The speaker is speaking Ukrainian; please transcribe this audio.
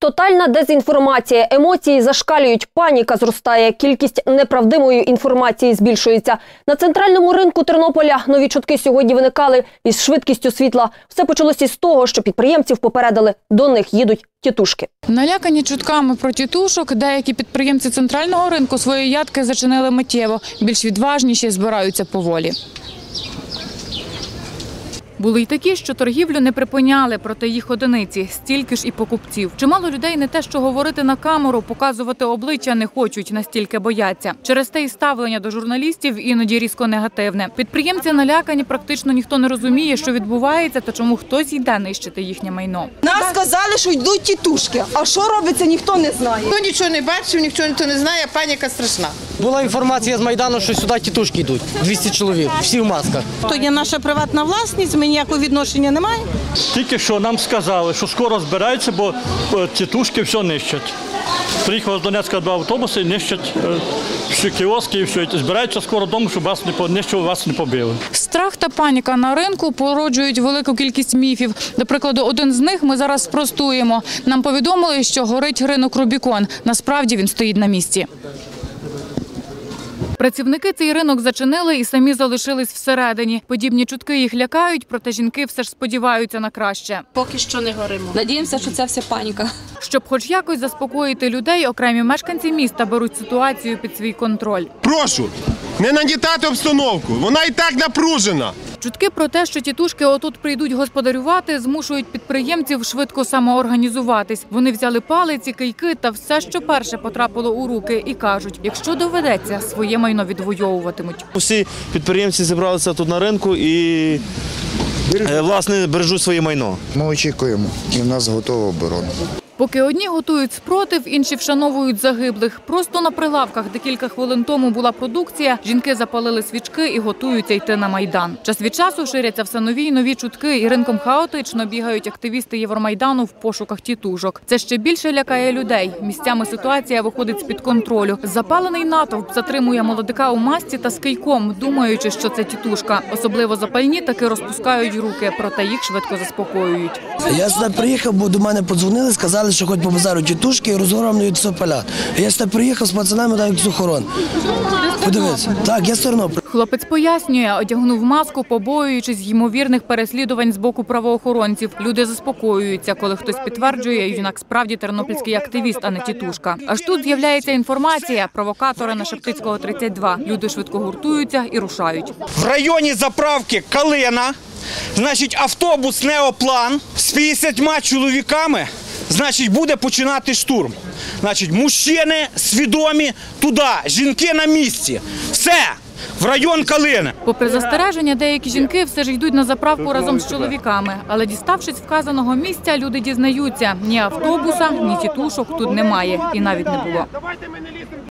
Тотальна дезінформація, емоції зашкалюють, паніка зростає, кількість неправдивої інформації збільшується. На центральному ринку Тернополя нові чутки сьогодні виникали із швидкістю світла. Все почалося із того, що підприємців попередили, до них їдуть тітушки. Налякані чутками про тітушок, деякі підприємці центрального ринку свої ядки зачинили миттєво. Більш відважніші збираються поволі. Були й такі, що торгівлю не припиняли, проте їх одиниці, стільки ж і покупців. Чимало людей не те, що говорити на камеру, показувати обличчя не хочуть, настільки бояться. Через те і ставлення до журналістів іноді різко негативне. Підприємці налякані, практично ніхто не розуміє, що відбувається та чому хтось йде нищити їхнє майно. Нас сказали, що йдуть тітушки, а що робиться, ніхто не знає. Ніхто нічого не бачив, ніхто ніхто не знає, паніка страшна. Була інформація з Майдану, що сюди тітушки йдуть. 200 чоловік, всі в масках. То є наша приватна власність, ми ніякого відношення не маємо. Тільки що нам сказали, що скоро збираються, бо е, тітушки все нищать. Приїхали з Донецька два автобуси і нищать е, всі кіоски і все. Збираються скоро дому, щоб вас не понищили, вас не побили. Страх та паніка на ринку породжують велику кількість міфів. До прикладу, один з них ми зараз спростуємо. Нам повідомили, що горить ринок Рубікон. Насправді він стоїть на місці. Працівники цей ринок зачинили і самі залишились всередині. Подібні чутки їх лякають, проте жінки все ж сподіваються на краще. Поки що не горимо. Надіємося, що це вся паніка. Щоб хоч якось заспокоїти людей, окремі мешканці міста беруть ситуацію під свій контроль. Прошу, не нагнітати обстановку. Вона і так напружена. Чутки про те, що тітушки отут прийдуть господарювати, змушують підприємців швидко самоорганізуватись. Вони взяли палиці, кийки та все, що перше потрапило у руки, і кажуть: якщо доведеться, своє майно відвоюватимуть. Всі підприємці зібралися тут на ринку і е, власне бережуть своє майно. Ми очікуємо, і в нас готова оборона. Поки одні готують спротив, інші вшановують загиблих. Просто на прилавках, де кілька хвилин тому була продукція, жінки запалили свічки і готуються йти на майдан. Час від часу ширяться все нові й нові чутки, і ринком хаотично бігають активісти Євромайдану в пошуках тітушок. Це ще більше лякає людей. Місцями ситуація виходить з під контролю. Запалений натовп затримує молодика у масці та з кийком, думаючи, що це тітушка. Особливо запальні таки розпускають руки, проте їх швидко заспокоюють. Я сюди приїхав, бо до мене подзвонили, сказали, що хоч по базару тітушки і розгромлюють все. Я сюди приїхав з пацанами так як сухорон. Подивіться. Так, я з Тернополя. Хлопець пояснює, одягнув маску, побоюючись ймовірних переслідувань з боку правоохоронців. Люди заспокоюються, коли хтось підтверджує, юнак справді тернопільський активіст, а не тітушка. Аж тут з'являється інформація. Провокатори на Шептицького 32. Люди швидко гуртуються і рушають. В районі заправки Калина, значить, автобус Неоплан з 50 чоловіками, значить, буде починати штурм. Значить, мужчини свідомі туди, жінки на місці. Все, в район Калини. Попри застереження, деякі жінки все ж йдуть на заправку разом з чоловіками. Але діставшись вказаного місця, люди дізнаються: ні автобуса, ні тітушок тут немає і навіть не було.